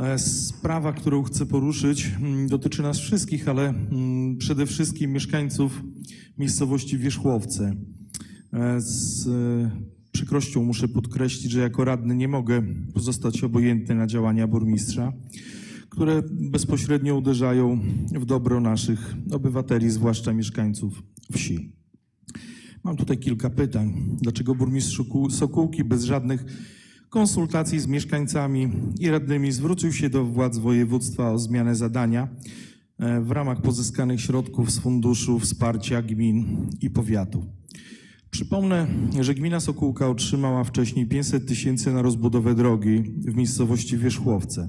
E, Sprawa, którą chcę poruszyć, mm, dotyczy nas wszystkich, ale mm, przede wszystkim mieszkańców miejscowości Wierzchłowce. E, Z e, przykrością muszę podkreślić, że jako radny nie mogę pozostać obojętny na działania burmistrza, które bezpośrednio uderzają w dobro naszych obywateli, zwłaszcza mieszkańców wsi. Mam tutaj kilka pytań. Dlaczego burmistrz Sokół- Sokółki bez żadnych konsultacji z mieszkańcami i radnymi zwrócił się do władz województwa o zmianę zadania e, w ramach pozyskanych środków z Funduszu Wsparcia Gmin i Powiatu? Przypomnę, że gmina Sokółka otrzymała wcześniej 500 tysięcy na rozbudowę drogi w miejscowości Wierzchłowce.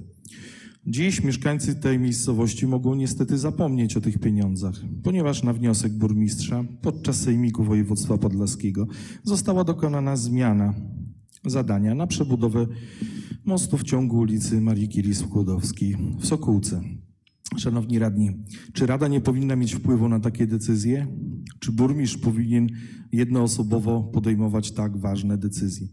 Dziś mieszkańcy tej miejscowości mogą niestety zapomnieć o tych pieniądzach, ponieważ na wniosek burmistrza podczas sejmiku województwa podlaskiego została dokonana zmiana zadania na przebudowę mostu w ciągu ulicy Marii Curie Skłodowskiej w Sokółce. Szanowni radni, czy Rada nie powinna mieć wpływu na takie decyzje? Czy burmistrz powinien jednoosobowo podejmować tak ważne decyzje?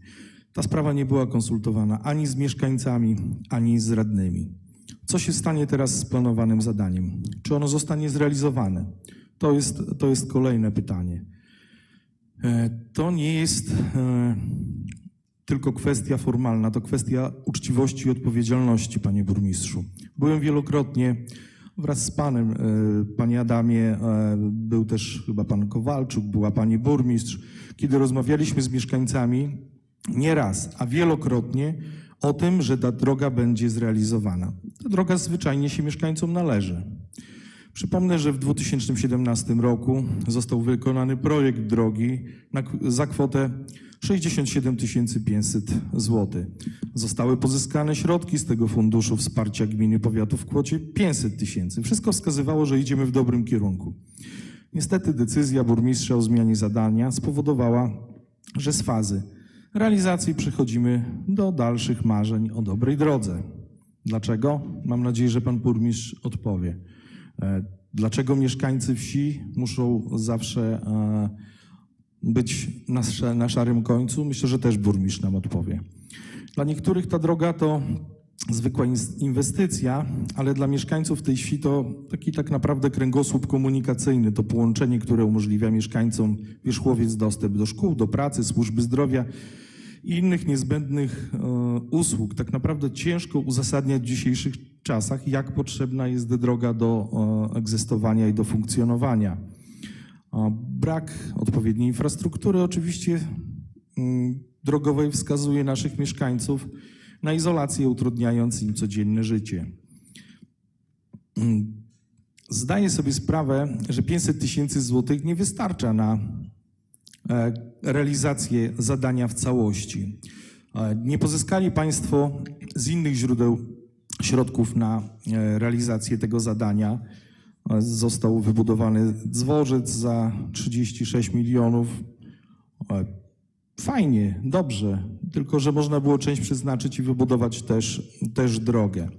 Ta sprawa nie była konsultowana ani z mieszkańcami, ani z radnymi. Co się stanie teraz z planowanym zadaniem? Czy ono zostanie zrealizowane? To jest, to jest kolejne pytanie. E, To nie jest e, tylko kwestia formalna, to kwestia uczciwości i odpowiedzialności, panie burmistrzu. Byłem wielokrotnie wraz z panem, e, panie Adamie, e, był też chyba pan Kowalczuk, była pani burmistrz, kiedy rozmawialiśmy z mieszkańcami nie raz, a wielokrotnie o tym, że ta droga będzie zrealizowana. Ta droga zwyczajnie się mieszkańcom należy. Przypomnę, że w 2017 roku został wykonany projekt drogi na, za kwotę 67 500 zł. Zostały pozyskane środki z tego funduszu wsparcia gminy powiatu w kwocie 500 tysięcy. Wszystko wskazywało, że idziemy w dobrym kierunku. Niestety decyzja burmistrza o zmianie zadania spowodowała, że z fazy realizacji przechodzimy do dalszych marzeń o dobrej drodze. Dlaczego? Mam nadzieję, że pan burmistrz odpowie. E, Dlaczego mieszkańcy wsi muszą zawsze e, być na, na szarym końcu? Myślę, że też burmistrz nam odpowie. Dla niektórych ta droga to zwykła inwestycja, ale dla mieszkańców tej wsi to taki tak naprawdę kręgosłup komunikacyjny, to połączenie, które umożliwia mieszkańcom wierzchłowiec dostęp do szkół, do pracy, służby zdrowia i innych niezbędnych e, usług. Tak naprawdę ciężko uzasadniać w dzisiejszych czasach, jak potrzebna jest droga do e, egzystowania i do funkcjonowania. Brak odpowiedniej infrastruktury oczywiście mm, drogowej wskazuje naszych mieszkańców na izolację, utrudniając im codzienne życie. Mm, Zdaję sobie sprawę, że 500 tysięcy złotych nie wystarcza na e, realizację zadania w całości. E, Nie pozyskali Państwo z innych źródeł środków na e, realizację tego zadania. E, Został wybudowany dworzec za 36 milionów. E, Fajnie, dobrze, tylko że można było część przeznaczyć i wybudować też, też drogę.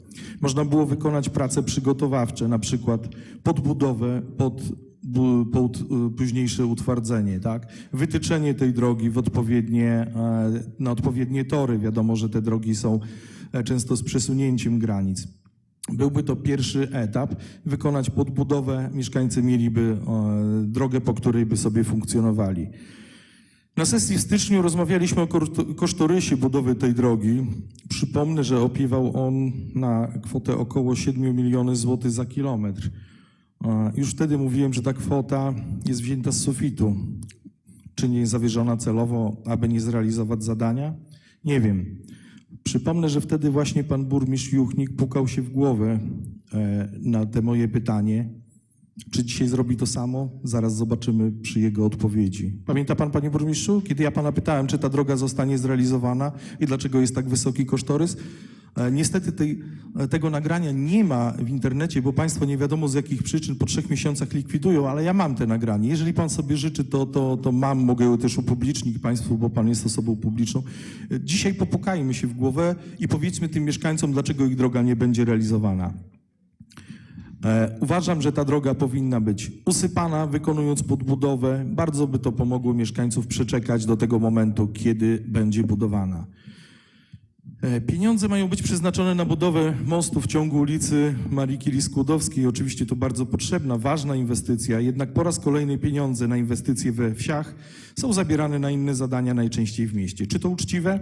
Można było wykonać prace przygotowawcze, na przykład podbudowę pod, pod y, późniejsze utwardzenie, tak? Wytyczenie tej drogi w odpowiednie, e, na odpowiednie tory. Wiadomo, że te drogi są e, często z przesunięciem granic. Byłby to pierwszy etap. Wykonać podbudowę, mieszkańcy mieliby e, drogę, po której by sobie funkcjonowali. Na sesji w styczniu rozmawialiśmy o kosztorysie budowy tej drogi. Przypomnę, że opiewał on na kwotę około 7 milionów złotych za kilometr. E, Już wtedy mówiłem, że ta kwota jest wzięta z sufitu. Czy nie jest zawierzona celowo, aby nie zrealizować zadania? Nie wiem. Przypomnę, że wtedy właśnie pan burmistrz Juchnik pukał się w głowę e, na te moje pytanie. Czy dzisiaj zrobi to samo? Zaraz zobaczymy przy jego odpowiedzi. Pamięta pan, panie burmistrzu, kiedy ja pana pytałem, czy ta droga zostanie zrealizowana i dlaczego jest tak wysoki kosztorys? E, Niestety tej, e, tego nagrania nie ma w internecie, bo państwo nie wiadomo z jakich przyczyn po trzech miesiącach likwidują, ale ja mam te nagranie. Jeżeli pan sobie życzy, to, to, to mam, mogę je też upublicznić państwu, bo pan jest osobą publiczną. E, Dzisiaj popukajmy się w głowę i powiedzmy tym mieszkańcom, dlaczego ich droga nie będzie realizowana. Uważam, że ta droga powinna być usypana, wykonując podbudowę. Bardzo by to pomogło mieszkańców przeczekać do tego momentu, kiedy będzie budowana. E, Pieniądze mają być przeznaczone na budowę mostu w ciągu ulicy Marii Curie Skłodowskiej. Oczywiście to bardzo potrzebna, ważna inwestycja, jednak po raz kolejny pieniądze na inwestycje we wsiach są zabierane na inne zadania, najczęściej w mieście. Czy to uczciwe?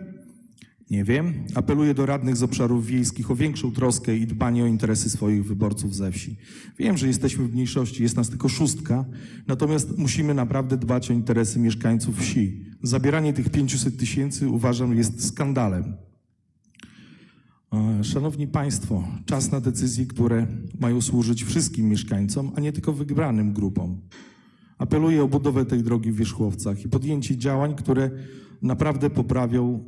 Nie wiem. Apeluję do radnych z obszarów wiejskich o większą troskę i dbanie o interesy swoich wyborców ze wsi. Wiem, że jesteśmy w mniejszości, jest nas tylko szóstka, natomiast musimy naprawdę dbać o interesy mieszkańców wsi. Zabieranie tych 500 tysięcy uważam jest skandalem. E, Szanowni Państwo, czas na decyzje, które mają służyć wszystkim mieszkańcom, a nie tylko wybranym grupom. Apeluję o budowę tej drogi w Wierzchłowcach i podjęcie działań, które naprawdę poprawią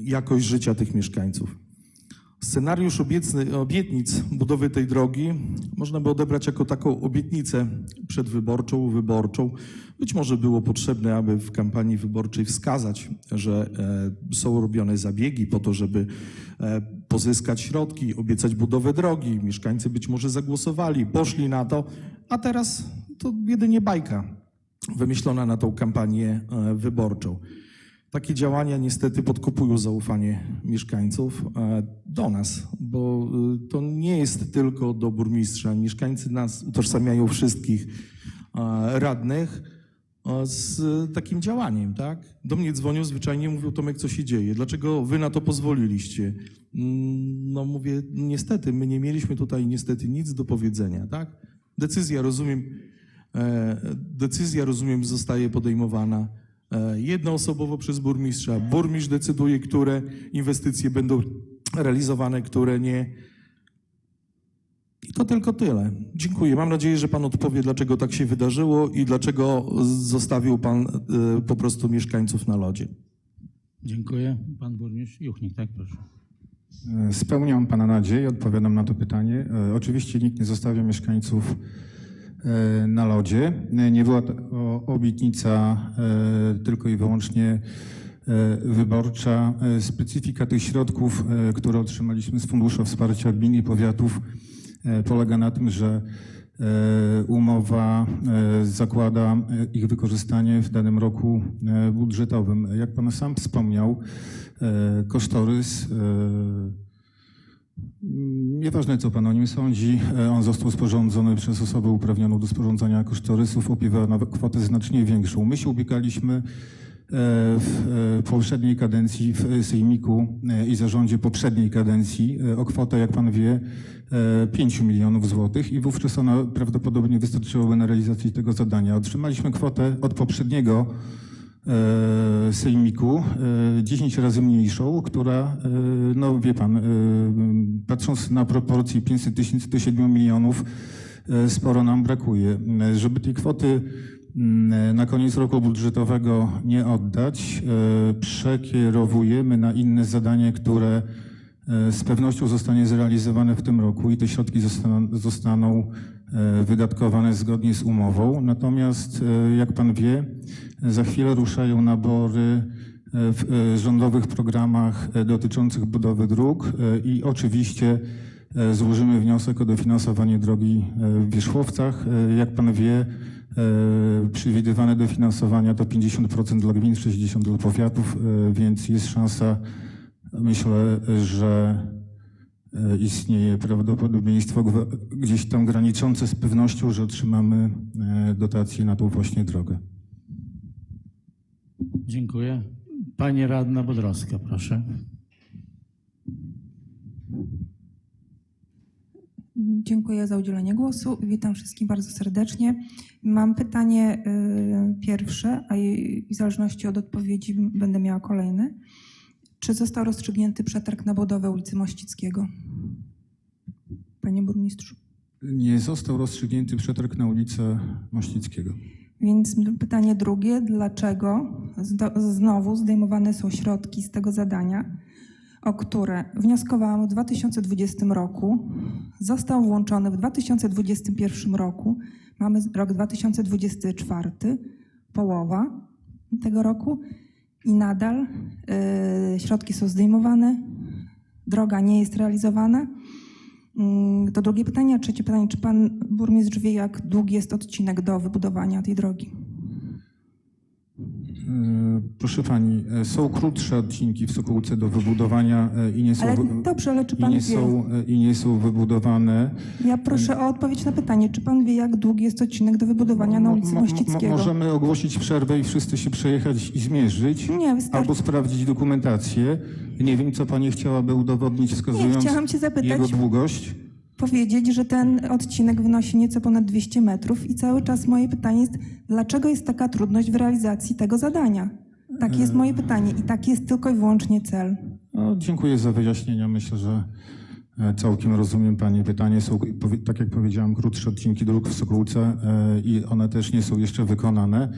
jakość życia tych mieszkańców. Scenariusz obietnic budowy tej drogi można by odebrać jako taką obietnicę przedwyborczą, wyborczą. Być może było potrzebne, aby w kampanii wyborczej wskazać, że e, są robione zabiegi po to, żeby e, pozyskać środki, obiecać budowę drogi. Mieszkańcy być może zagłosowali, poszli na to, a teraz to jedynie bajka wymyślona na tą kampanię e, wyborczą. Takie działania niestety podkopują zaufanie mieszkańców e, do nas, bo e, to nie jest tylko do burmistrza. Mieszkańcy nas utożsamiają wszystkich e, radnych z takim działaniem, tak? Do mnie dzwonią zwyczajnie, mówią, Tomek, co się dzieje? Dlaczego wy na to pozwoliliście? Mm, No mówię, niestety, my nie mieliśmy tutaj niestety nic do powiedzenia, tak? Decyzja, rozumiem, decyzja, rozumiem, zostaje podejmowana jednoosobowo przez burmistrza. Burmistrz decyduje, które inwestycje będą realizowane, które nie. I to tylko tyle. Dziękuję. Mam nadzieję, że Pan odpowie, dlaczego tak się wydarzyło i dlaczego zostawił Pan e, po prostu mieszkańców na lodzie. Dziękuję. Pan burmistrz Juchnik, tak proszę. E, Spełniam Pana nadzieję, odpowiadam na to pytanie. E, Oczywiście nikt nie zostawia mieszkańców e, na lodzie. E, Nie była to obietnica e, tylko i wyłącznie e, wyborcza. E, Specyfika tych środków, e, które otrzymaliśmy z Funduszu Wsparcia Gmin i Powiatów e, polega na tym, że e, umowa e, zakłada e, ich wykorzystanie w danym roku e, budżetowym. Jak Pan sam wspomniał, e, kosztorys e, Nieważne, co pan o nim sądzi, e, on został sporządzony przez osobę uprawnioną do sporządzania kosztorysów, opiewa na kwotę znacznie większą. My się ubiegaliśmy e, w e, poprzedniej kadencji w Sejmiku i zarządzie poprzedniej kadencji o kwotę, jak pan wie, e, 5 milionów złotych i wówczas ona prawdopodobnie wystarczyłaby na realizację tego zadania. Otrzymaliśmy kwotę od poprzedniego sejmiku, e, 10 razy mniejszą, która, e, no wie pan, e, patrząc na proporcje 500 tysięcy do 7 milionów, e, sporo nam brakuje. E, Żeby tej kwoty mm, na koniec roku budżetowego nie oddać, e, przekierowujemy na inne zadanie, które e, z pewnością zostanie zrealizowane w tym roku i te środki zostaną, zostaną e, wydatkowane zgodnie z umową. Natomiast, e, jak pan wie, za chwilę ruszają nabory e, w e, rządowych programach e, dotyczących budowy dróg e, i oczywiście e, złożymy wniosek o dofinansowanie drogi e, w Wierzchłowcach. E, Jak pan wie, e, przewidywane dofinansowania to 50% dla gmin, 60% dla powiatów, e, więc jest szansa, myślę, że e, istnieje prawdopodobieństwo gdzieś tam graniczące z pewnością, że otrzymamy e, dotację na tą właśnie drogę. Dziękuję. Pani radna Bodrowska, proszę. Dziękuję za udzielenie głosu. Witam wszystkich bardzo serdecznie. Mam pytanie y, pierwsze, a w zależności od odpowiedzi będę miała kolejne. Czy został rozstrzygnięty przetarg na budowę ulicy Mościckiego? Panie burmistrzu. Nie został rozstrzygnięty przetarg na ulicę Mościckiego. Więc pytanie drugie, dlaczego znowu zdejmowane są środki z tego zadania, o które wnioskowałam w 2020 roku, został włączony w 2021 roku, mamy rok 2024, połowa tego roku i nadal y, środki są zdejmowane, droga nie jest realizowana. Mm, To drugie pytanie. A trzecie pytanie, czy pan burmistrz wie, jak długi jest odcinek do wybudowania tej drogi? Proszę pani, e, są krótsze odcinki w Sokółce do wybudowania e, i nie są, Ale dobrze, ale czy i pan nie wie? są, e, i nie są wybudowane. Ja proszę o odpowiedź na pytanie, czy pan wie, jak długi jest odcinek do wybudowania na ulicy Mo- mo- mo- Mościckiego? Możemy ogłosić przerwę i wszyscy się przejechać i zmierzyć. Nie, wystarczy. Albo sprawdzić dokumentację. Nie wiem, co pani chciałaby udowodnić, Nie, wskazując chciałam cię jego zapytać, długość. Powiedzieć, że ten odcinek wynosi nieco ponad 200 metrów i cały czas moje pytanie jest, dlaczego jest taka trudność w realizacji tego zadania? Takie jest moje pytanie i taki jest tylko i wyłącznie cel. No, dziękuję za wyjaśnienia. Myślę, że e, całkiem rozumiem Pani pytanie. Są, tak jak powiedziałem, krótsze odcinki dróg w Sokółce e, i one też nie są jeszcze wykonane.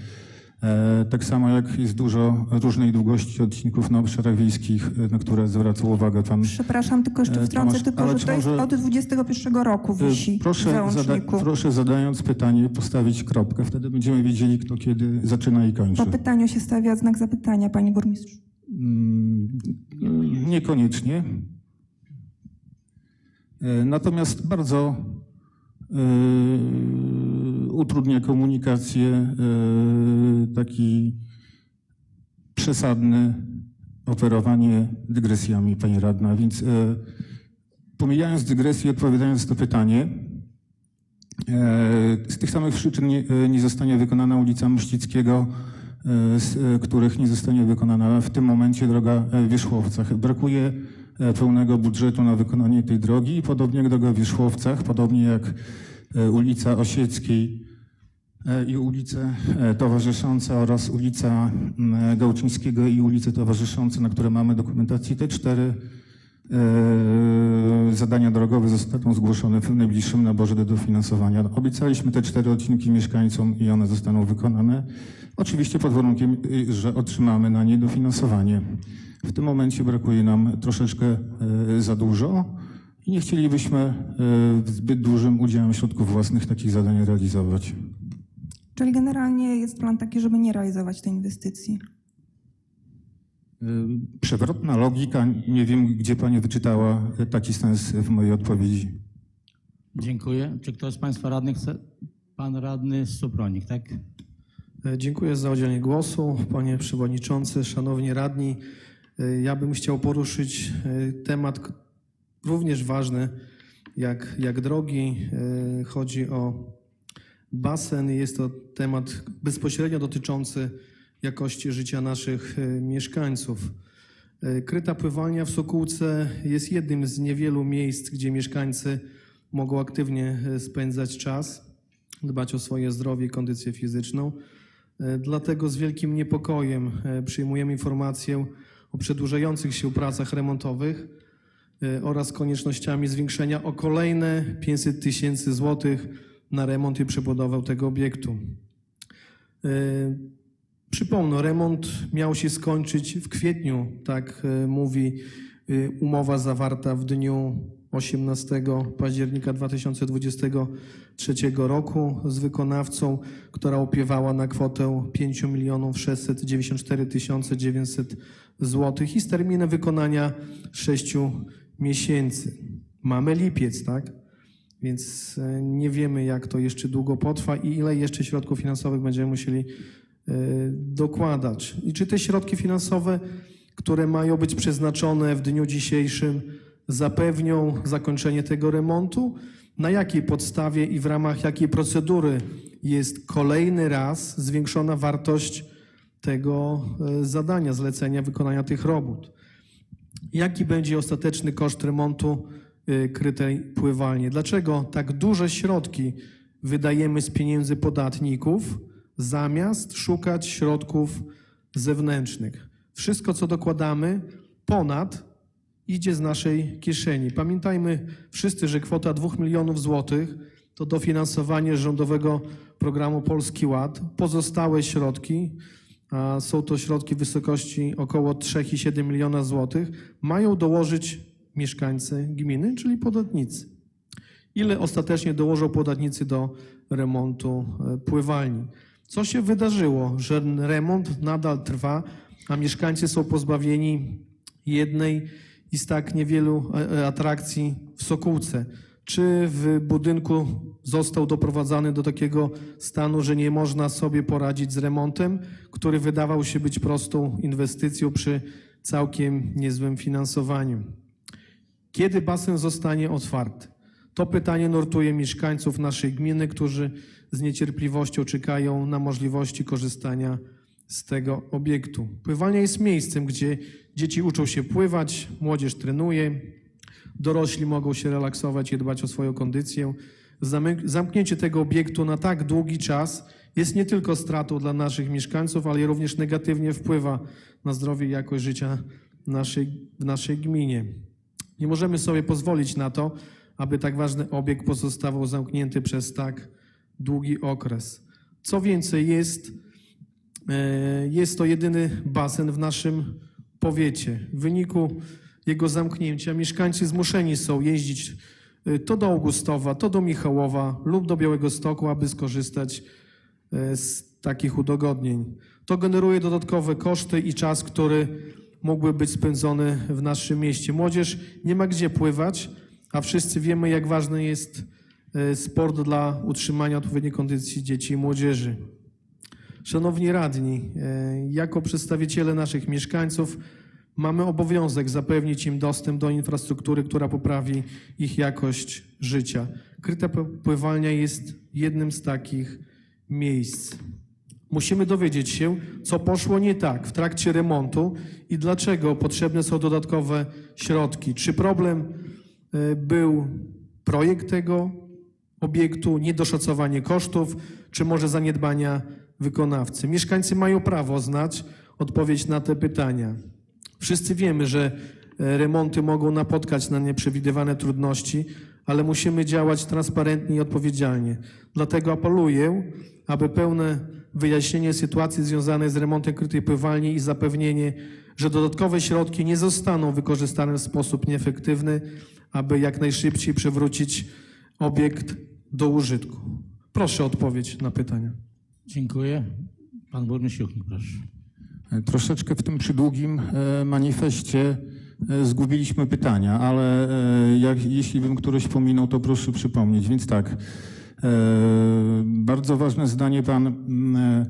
E, Tak samo jak jest dużo różnej długości odcinków na obszarach wiejskich, e, na które zwracał uwagę Pan. Przepraszam, tylko jeszcze E, wtrącę Tomasz, tylko, że to jest od 21 roku wisi Proszę, zada, proszę zadając pytanie postawić kropkę. Wtedy będziemy wiedzieli, kto kiedy zaczyna i kończy. Po pytaniu się stawia znak zapytania, panie burmistrzu. Mm, Niekoniecznie. Natomiast bardzo e, utrudnia komunikację taki przesadny operowanie dygresjami, pani radna. Więc e, pomijając dygresję, odpowiadając na to pytanie, E, Z tych samych przyczyn nie, e, nie zostanie wykonana ulica Mścickiego, e, z e, których nie zostanie wykonana w tym momencie droga e, Wierzchłowcach. Brakuje pełnego budżetu na wykonanie tej drogi podobnie jak droga w Wierzchłowcach, podobnie jak ulica Osieckiej i ulice e, towarzyszące oraz ulica Gałczyńskiego i ulice towarzyszące, na które mamy dokumentację, te cztery e, zadania drogowe zostaną zgłoszone w najbliższym naborze do dofinansowania. Obiecaliśmy te cztery odcinki mieszkańcom i one zostaną wykonane. Oczywiście pod warunkiem, y, że otrzymamy na nie dofinansowanie. W tym momencie brakuje nam troszeczkę e, za dużo i nie chcielibyśmy e, zbyt dużym udziałem środków własnych takich zadań realizować. Czyli generalnie jest plan taki, żeby nie realizować tej inwestycji. E, Przewrotna logika, nie wiem gdzie pani wyczytała taki sens w mojej odpowiedzi. Dziękuję. Czy ktoś z Państwa radnych chce? Pan radny Supronik, tak? E, Dziękuję za udzielenie głosu. Panie Przewodniczący, Szanowni Radni, e, ja bym chciał poruszyć e, temat również ważny jak, jak drogi. Chodzi o basen. Jest to temat bezpośrednio dotyczący jakości życia naszych e, mieszkańców. E, Kryta pływalnia w Sokółce jest jednym z niewielu miejsc, gdzie mieszkańcy mogą aktywnie e, spędzać czas, dbać o swoje zdrowie i kondycję fizyczną. Dlatego z wielkim niepokojem przyjmujemy informację o przedłużających się pracach remontowych oraz koniecznościami zwiększenia o kolejne 500 tysięcy złotych na remont i przebudowę tego obiektu. E, Przypomnę, remont miał się skończyć w kwietniu, tak e, mówi e, umowa zawarta w dniu 18 października 2023 roku z wykonawcą, która opiewała na kwotę 5 milionów 694 900 zł i z terminem wykonania 6 miesięcy. Mamy lipiec, tak? Więc e, nie wiemy, jak to jeszcze długo potrwa i ile jeszcze środków finansowych będziemy musieli e, dokładać. I czy te środki finansowe, które mają być przeznaczone w dniu dzisiejszym, zapewnią zakończenie tego remontu? Na jakiej podstawie i w ramach jakiej procedury jest kolejny raz zwiększona wartość tego e, zadania, zlecenia wykonania tych robót? Jaki będzie ostateczny koszt remontu krytej pływalni? Dlaczego tak duże środki wydajemy z pieniędzy podatników, zamiast szukać środków zewnętrznych? Wszystko, co dokładamy ponad, idzie z naszej kieszeni. Pamiętajmy wszyscy, że kwota 2 milionów złotych to dofinansowanie rządowego programu Polski Ład. Pozostałe środki a są to środki w wysokości około 3,7 miliona złotych, mają dołożyć mieszkańcy gminy, czyli podatnicy. Ile ostatecznie dołożą podatnicy do remontu e, pływalni? Co się wydarzyło, że remont nadal trwa, a mieszkańcy są pozbawieni jednej i z tak niewielu e, e, atrakcji w Sokółce? Czy w budynku został doprowadzany do takiego stanu, że nie można sobie poradzić z remontem, który wydawał się być prostą inwestycją przy całkiem niezłym finansowaniu? Kiedy basen zostanie otwarty? To pytanie nurtuje mieszkańców naszej gminy, którzy z niecierpliwością czekają na możliwości korzystania z tego obiektu. Pływalnia jest miejscem, gdzie dzieci uczą się pływać, młodzież trenuje, dorośli mogą się relaksować i dbać o swoją kondycję. Zamknięcie tego obiektu na tak długi czas jest nie tylko stratą dla naszych mieszkańców, ale również negatywnie wpływa na zdrowie i jakość życia naszej, w naszej gminie. Nie możemy sobie pozwolić na to, aby tak ważny obiekt pozostawał zamknięty przez tak długi okres. Co więcej, jest, e, jest to jedyny basen w naszym powiecie. W wyniku jego zamknięcia mieszkańcy zmuszeni są jeździć e, to do Augustowa, to do Michałowa lub do Białego Stoku, aby skorzystać e, z takich udogodnień. To generuje dodatkowe koszty i czas, który mógłby być spędzony w naszym mieście. Młodzież nie ma gdzie pływać, a wszyscy wiemy, jak ważny jest e, sport dla utrzymania odpowiedniej kondycji dzieci i młodzieży. Szanowni radni, e, jako przedstawiciele naszych mieszkańców mamy obowiązek zapewnić im dostęp do infrastruktury, która poprawi ich jakość życia. Kryta pływalnia jest jednym z takich miejsc. Musimy dowiedzieć się, co poszło nie tak w trakcie remontu i dlaczego potrzebne są dodatkowe środki. Czy problem e, był projekt tego obiektu, niedoszacowanie kosztów, czy może zaniedbania wykonawcy? Mieszkańcy mają prawo znać odpowiedź na te pytania. Wszyscy wiemy, że e, remonty mogą napotkać na nieprzewidywane trudności, ale musimy działać transparentnie i odpowiedzialnie. Dlatego apeluję, aby pełne wyjaśnienie sytuacji związanej z remontem krytej pływalni i zapewnienie, że dodatkowe środki nie zostaną wykorzystane w sposób nieefektywny, aby jak najszybciej przywrócić obiekt do użytku. Proszę o odpowiedź na pytania. Dziękuję. Pan burmistrz Juchnik, proszę. E, Troszeczkę w tym przydługim e, manifestie e, zgubiliśmy pytania, ale jak, jeśli bym któreś pominął, to proszę przypomnieć. Więc tak, bardzo ważne zdanie pan e,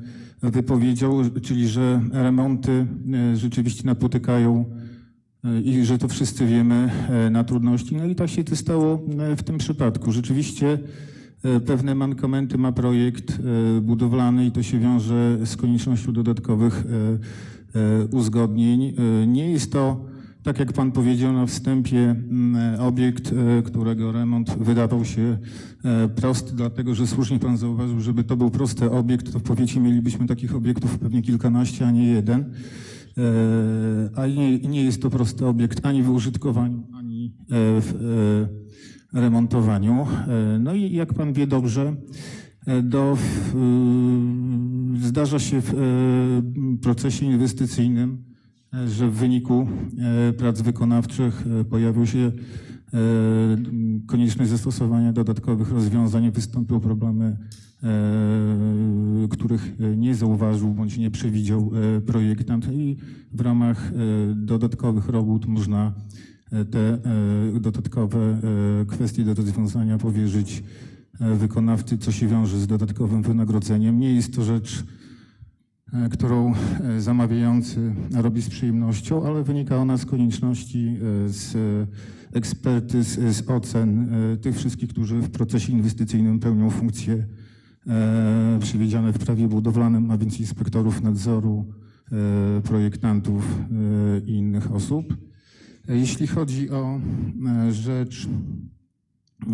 wypowiedział, czyli że remonty e, rzeczywiście napotykają e, i że to wszyscy wiemy e, na trudności. No i tak się to stało e, w tym przypadku. Rzeczywiście e, pewne mankamenty ma projekt e, budowlany i to się wiąże z koniecznością dodatkowych e, e, uzgodnień. E, Nie jest to, tak jak pan powiedział na wstępie, mm, obiekt, e, którego remont wydawał się e, prosty, dlatego że słusznie pan zauważył, żeby to był prosty obiekt, to w powiecie mielibyśmy takich obiektów pewnie kilkanaście, a nie jeden. E, A nie, nie jest to prosty obiekt ani w użytkowaniu, ani w remontowaniu. No i jak pan wie dobrze, do, zdarza się w procesie inwestycyjnym, że w wyniku e, prac wykonawczych e, pojawił się e, konieczność zastosowania dodatkowych rozwiązań, wystąpiły problemy, których nie zauważył bądź nie przewidział projektant i w ramach dodatkowych robót można te dodatkowe kwestie do rozwiązania powierzyć wykonawcy, co się wiąże z dodatkowym wynagrodzeniem. Nie jest to rzecz, którą e, zamawiający robi z przyjemnością, ale wynika ona z konieczności, e, z e, ekspertyz, e, z ocen e, tych wszystkich, którzy w procesie inwestycyjnym pełnią funkcje e, przewidziane w prawie budowlanym, a więc inspektorów nadzoru, e, projektantów e, i innych osób. E, Jeśli chodzi o e, rzecz,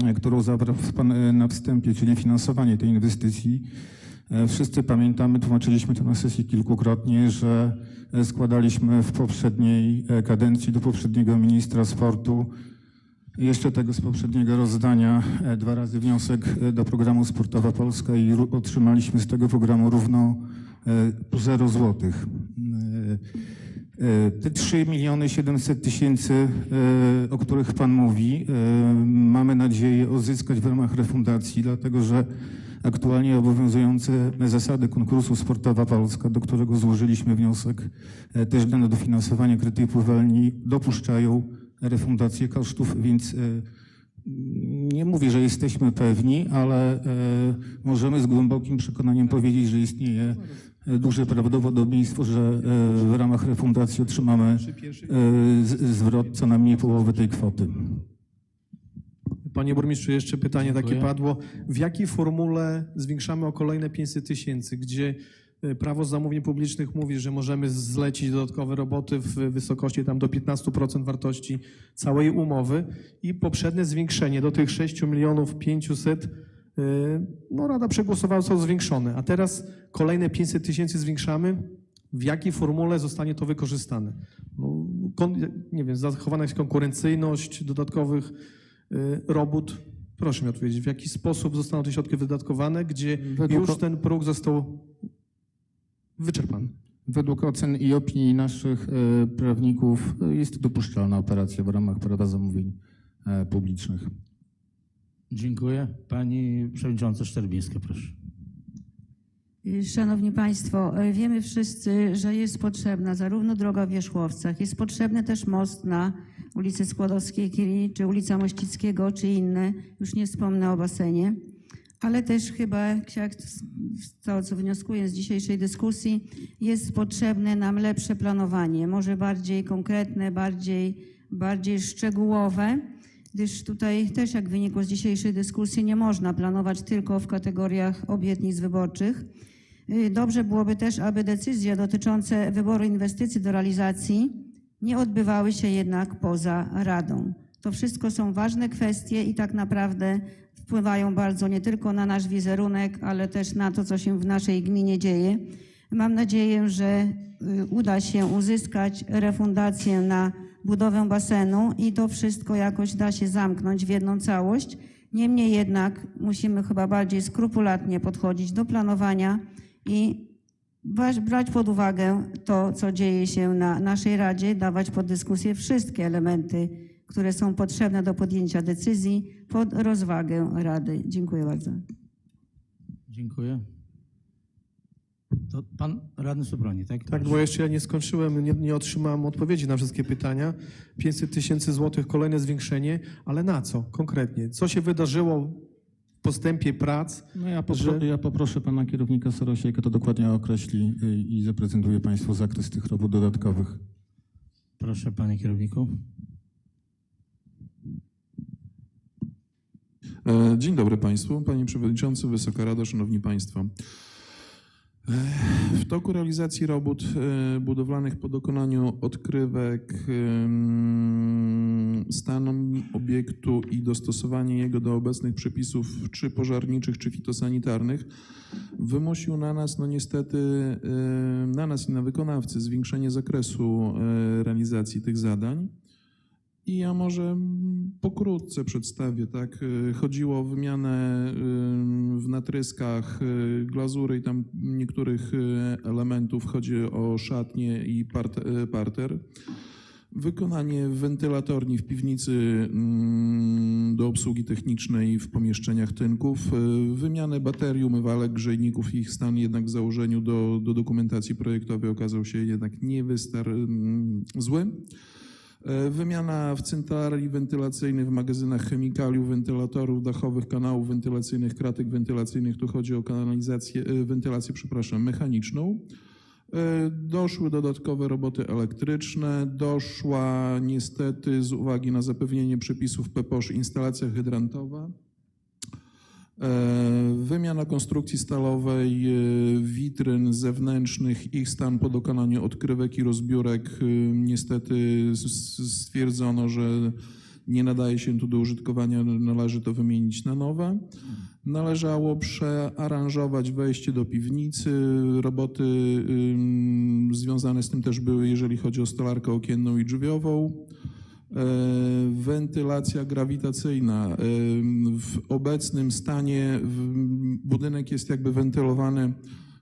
e, którą zabrał pan e, na wstępie, czyli finansowanie tej inwestycji, e, wszyscy pamiętamy, tłumaczyliśmy to na sesji kilkukrotnie, że e, składaliśmy w poprzedniej e, kadencji do poprzedniego ministra sportu jeszcze tego z poprzedniego rozdania e, dwa razy wniosek e, do programu Sportowa Polska i otrzymaliśmy z tego programu równo e, 0 złotych. E, e, Te 3 miliony 700 tysięcy, e, o których Pan mówi, e, mamy nadzieję uzyskać w ramach refundacji, dlatego że aktualnie obowiązujące zasady konkursu Sportowa Polska, do którego złożyliśmy wniosek e, też na dofinansowanie krytej pływalni, dopuszczają refundację kosztów, więc e, nie mówię, że jesteśmy pewni, ale e, możemy z głębokim przekonaniem powiedzieć, że istnieje duże prawdopodobieństwo, że w ramach refundacji otrzymamy zwrot co najmniej połowy tej kwoty. Panie burmistrzu, jeszcze pytanie takie Dziękuję. padło. W jakiej formule zwiększamy o kolejne 500 tysięcy, gdzie e, prawo zamówień publicznych mówi, że możemy zlecić dodatkowe roboty w wysokości tam do 15% wartości całej umowy i poprzednie zwiększenie do tych 6 milionów 500 e, no Rada przegłosowała, są zwiększone, a teraz kolejne 500 tysięcy zwiększamy. W jakiej formule zostanie to wykorzystane? No, nie wiem, zachowana jest konkurencyjność dodatkowych robót. Proszę mi odpowiedzieć, w jaki sposób zostaną te środki wydatkowane, gdzie Według- już ten próg został wyczerpany? Według ocen i opinii naszych e, prawników e, jest dopuszczalna operacja w ramach prawa zamówień e, publicznych. Dziękuję. Pani Przewodnicząca Szczerbińska, proszę. Szanowni Państwo, wiemy wszyscy, że jest potrzebna zarówno droga w Wierzchłowcach, jest potrzebny też most na ulicy Skłodowskiej, czy ulica Mościckiego, czy inne, już nie wspomnę o basenie, ale też chyba, jak to, co wnioskuję z dzisiejszej dyskusji, jest potrzebne nam lepsze planowanie, może bardziej konkretne, bardziej, bardziej szczegółowe, gdyż tutaj też, jak wynikło z dzisiejszej dyskusji, nie można planować tylko w kategoriach obietnic wyborczych. Y, Dobrze byłoby też, aby decyzje dotyczące wyboru inwestycji do realizacji nie odbywały się jednak poza Radą. To wszystko są ważne kwestie i tak naprawdę wpływają bardzo nie tylko na nasz wizerunek, ale też na to, co się w naszej gminie dzieje. Mam nadzieję, że y, uda się uzyskać refundację na budowę basenu i to wszystko jakoś da się zamknąć w jedną całość. Niemniej jednak musimy chyba bardziej skrupulatnie podchodzić do planowania i brać- pod uwagę to, co dzieje się na naszej Radzie, dawać pod dyskusję wszystkie elementy, które są potrzebne do podjęcia decyzji pod rozwagę Rady. Dziękuję bardzo. Dziękuję. To pan radny Sobroni, tak? Tak, bo jeszcze ja nie skończyłem, nie, nie otrzymałem odpowiedzi na wszystkie pytania. 500 tysięcy złotych, kolejne zwiększenie, ale na co konkretnie? Co się wydarzyło w postępie prac? No ja, popro, Że- ja poproszę pana kierownika Sorosieka, to dokładnie określi y, i zaprezentuje państwu zakres tych robót dodatkowych. Proszę, panie kierowniku. E, Dzień dobry Państwu, Panie Przewodniczący, Wysoka Rado, Szanowni Państwo. E, W toku realizacji robót e, budowlanych po dokonaniu odkrywek, stanom obiektu i dostosowanie jego do obecnych przepisów czy pożarniczych, czy fitosanitarnych wymusił na nas, no niestety, e, na nas i na wykonawcy zwiększenie zakresu e, realizacji tych zadań. I ja może pokrótce przedstawię, tak. Y, Chodziło o wymianę w natryskach glazury i tam niektórych elementów. Chodzi o szatnie i part- parter. Wykonanie wentylatorni w piwnicy mm, do obsługi technicznej w pomieszczeniach tynków. y, Wymianę baterii, umywalek, grzejników. Ich stan jednak w założeniu do, do dokumentacji projektowej okazał się jednak niewystar mm, zły. E, Wymiana w centrali wentylacyjnych, w magazynach chemikaliów, wentylatorów dachowych, kanałów wentylacyjnych, kratek wentylacyjnych. Tu chodzi o kanalizację, e, wentylację, przepraszam, mechaniczną. E, Doszły dodatkowe roboty elektryczne. Doszła niestety z uwagi na zapewnienie przepisów PPOSZ instalacja hydrantowa. E, Wymiana konstrukcji stalowej, e, witryn zewnętrznych, ich stan po dokonaniu odkrywek i rozbiórek. Niestety stwierdzono, że nie nadaje się tu do użytkowania, należy to wymienić na nowe. Należało przearanżować wejście do piwnicy. Roboty ym, związane z tym też były, jeżeli chodzi o stolarkę okienną i drzwiową. E, Wentylacja grawitacyjna. E, W obecnym stanie w- budynek jest jakby wentylowany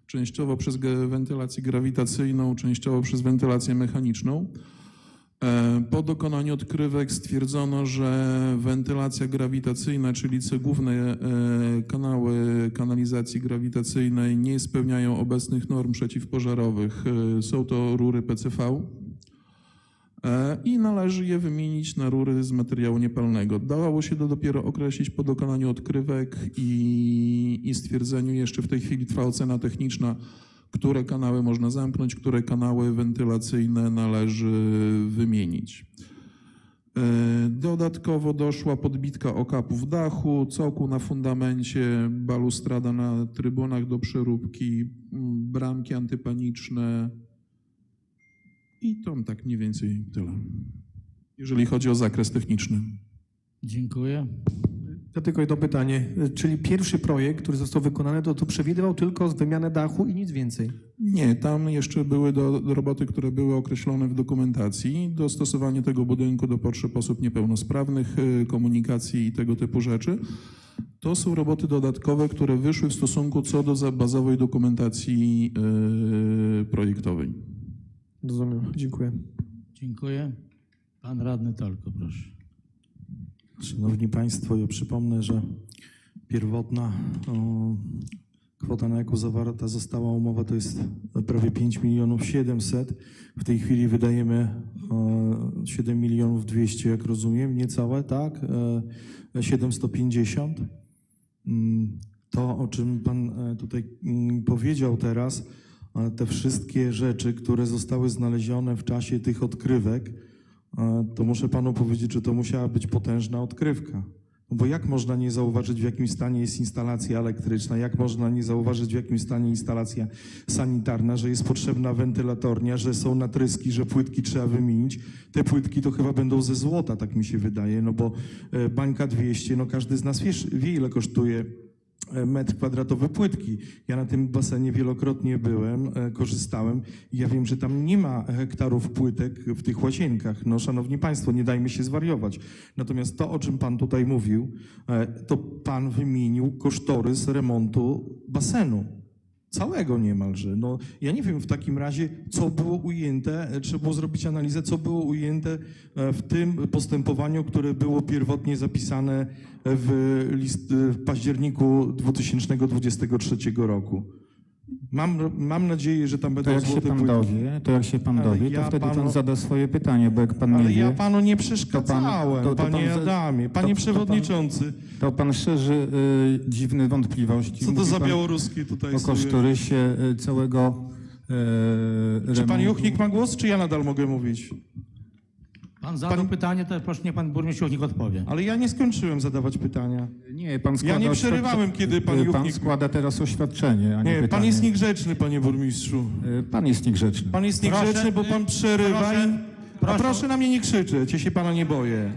częściowo przez wentylację grawitacyjną, częściowo przez wentylację mechaniczną. E, Po dokonaniu odkrywek stwierdzono, że wentylacja grawitacyjna, czyli te główne e, kanały kanalizacji grawitacyjnej nie spełniają obecnych norm przeciwpożarowych. E, Są to rury PCV. i należy je wymienić na rury z materiału niepalnego. Dało się to dopiero określić po dokonaniu odkrywek i, i stwierdzeniu, jeszcze w tej chwili trwa ocena techniczna, które kanały można zamknąć, które kanały wentylacyjne należy wymienić. E, Dodatkowo doszła podbitka okapów dachu, cokół na fundamencie, balustrada na trybunach do przeróbki, m, bramki antypaniczne i to tak mniej więcej tyle, jeżeli chodzi o zakres techniczny. Dziękuję. Ja tylko jedno pytanie. Czyli pierwszy projekt, który został wykonany, to, to przewidywał tylko wymianę dachu i nic więcej. Nie, tam jeszcze były do, do roboty, które były określone w dokumentacji, dostosowanie tego budynku do potrzeb osób niepełnosprawnych, y, komunikacji i tego typu rzeczy. To są roboty dodatkowe, które wyszły w stosunku co do za- bazowej dokumentacji y, projektowej. Rozumiem. Dziękuję. Dziękuję. Pan radny Tolko, proszę. Szanowni Państwo, ja przypomnę, że pierwotna kwota, na jaką zawarta została umowa, to jest prawie 5 milionów 700. W tej chwili wydajemy o, 7 milionów 200, jak rozumiem, niecałe, tak? E, 750. Mm, To, o czym Pan e, tutaj mm, powiedział teraz, e, te wszystkie rzeczy, które zostały znalezione w czasie tych odkrywek, e, to muszę Panu powiedzieć, że to musiała być potężna odkrywka. No bo jak można nie zauważyć, w jakim stanie jest instalacja elektryczna, jak można nie zauważyć, w jakim stanie instalacja sanitarna, że jest potrzebna wentylatornia, że są natryski, że płytki trzeba wymienić. Te płytki to chyba będą ze złota, tak mi się wydaje, no bo e, bańka 200, no każdy z nas wie, wie ile kosztuje e, metr kwadratowy płytki. Ja na tym basenie wielokrotnie byłem, e, korzystałem i ja wiem, że tam nie ma hektarów płytek w tych łazienkach. No, szanowni państwo, nie dajmy się zwariować. Natomiast to, o czym pan tutaj mówił, e, to pan wymienił kosztorys remontu basenu. Całego niemalże. No, ja nie wiem w takim razie, co było ujęte, e, trzeba było zrobić analizę, co było ujęte e, w tym postępowaniu, które było pierwotnie zapisane w, list, w październiku 2023 roku. Mam, mam nadzieję, że tam To będą jak się złote pan płytki. dowie, to jak się pan Ale dowie, ja to wtedy panu- pan zada swoje pytanie, bo jak pan nie Ale wie, ja panu nie przeszkadzałem, to- to pan panie za- Adamie, to- panie to pan- przewodniczący. to pan szerzy y, dziwne wątpliwości. Co to Mówi za pan białoruskie tutaj O sobie? kosztorysie y, całego y, Czy pan remontu. Juchnik ma głos, czy ja nadal mogę mówić? Pan zadał Pan- pytanie, to proszę niech pan burmistrz Juchnik odpowie. Ale ja nie skończyłem zadawać pytania. Nie, pan Ja składa nie oświadcze- przerywałem, kiedy pan y, Juchnik- Pan składa teraz oświadczenie, a nie, Nie, pan jest niegrzeczny, panie burmistrzu. Y, Pan jest niegrzeczny. Pan jest Proszę, niegrzeczny, bo pan y, przerywa proszę, i... A proszę. proszę na mnie nie krzyczeć, ja się pana nie boję.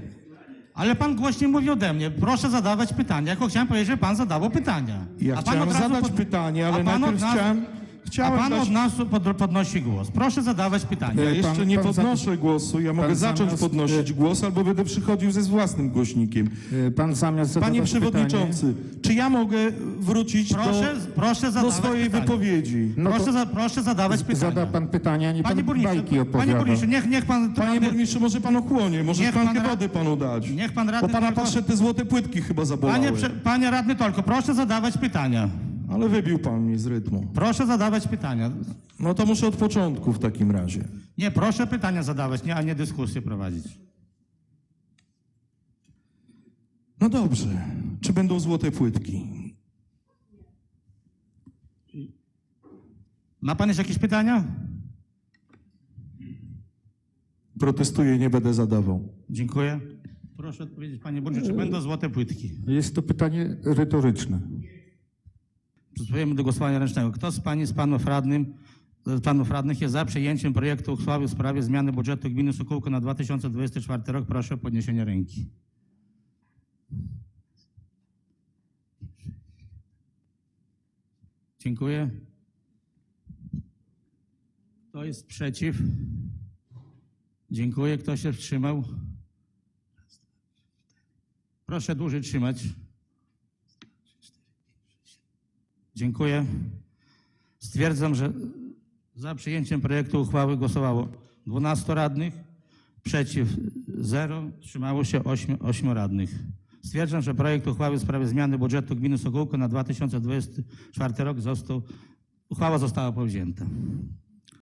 Ale pan głośniej mówi ode mnie. Proszę zadawać pytania. Jako chciałem powiedzieć, że pan zadawał pytania. Ja A pan chciałem zadać pod- pytanie, ale pan najpierw chciałem... A Chciałem pan dać... od nas pod, podnosi głos. Proszę zadawać pytania. Ja Pan- jeszcze nie pan podnoszę głosu, ja mogę pan zacząć zamiast- podnosić głos, albo będę przychodził ze własnym głośnikiem. Y, Pan zamiast zadawać Panie pytanie, przewodniczący, czy ja mogę wrócić Proszę, do, proszę do zadawać swojej pytania. wypowiedzi? no proszę, to za, proszę zadawać pytania. zada pan pytania, a nie Panie pan burmistrzu, bajki panie opowiada. burmistrzu, niech, niech pan... Panie burmistrzu, może pan ochłonie, może Niech pan ra- wody panu dać. Niech pan Bo radny... pana tylko- patrzę, te złote płytki chyba zabolały. Panie, prze- panie radny Tolko, proszę zadawać pytania. Ale wybił pan mnie z rytmu. Proszę zadawać pytania. No to muszę od początku w takim razie. Nie, proszę pytania zadawać, nie, a nie dyskusję prowadzić. No dobrze. Czy będą złote płytki? Ma pan jeszcze jakieś pytania? Protestuję, nie będę zadawał. Dziękuję. Proszę odpowiedzieć, panie burmistrzu, czy będą złote płytki? Jest to pytanie retoryczne. Przystępujemy do głosowania ręcznego. Kto z Pani, z Panów Radnym, z Panów Radnych jest za przyjęciem projektu uchwały w sprawie zmiany budżetu gminy Sokółko na 2024 rok? Proszę o podniesienie ręki. Dziękuję. Kto jest przeciw? Dziękuję. Kto się wstrzymał? Proszę dłużej trzymać. Dziękuję. Stwierdzam, że za przyjęciem projektu uchwały głosowało 12 radnych, przeciw 0, wstrzymało się 8, 8 radnych. Stwierdzam, że projekt uchwały w sprawie zmiany budżetu gminy Sokółko na 2024 rok został, uchwała została powzięta.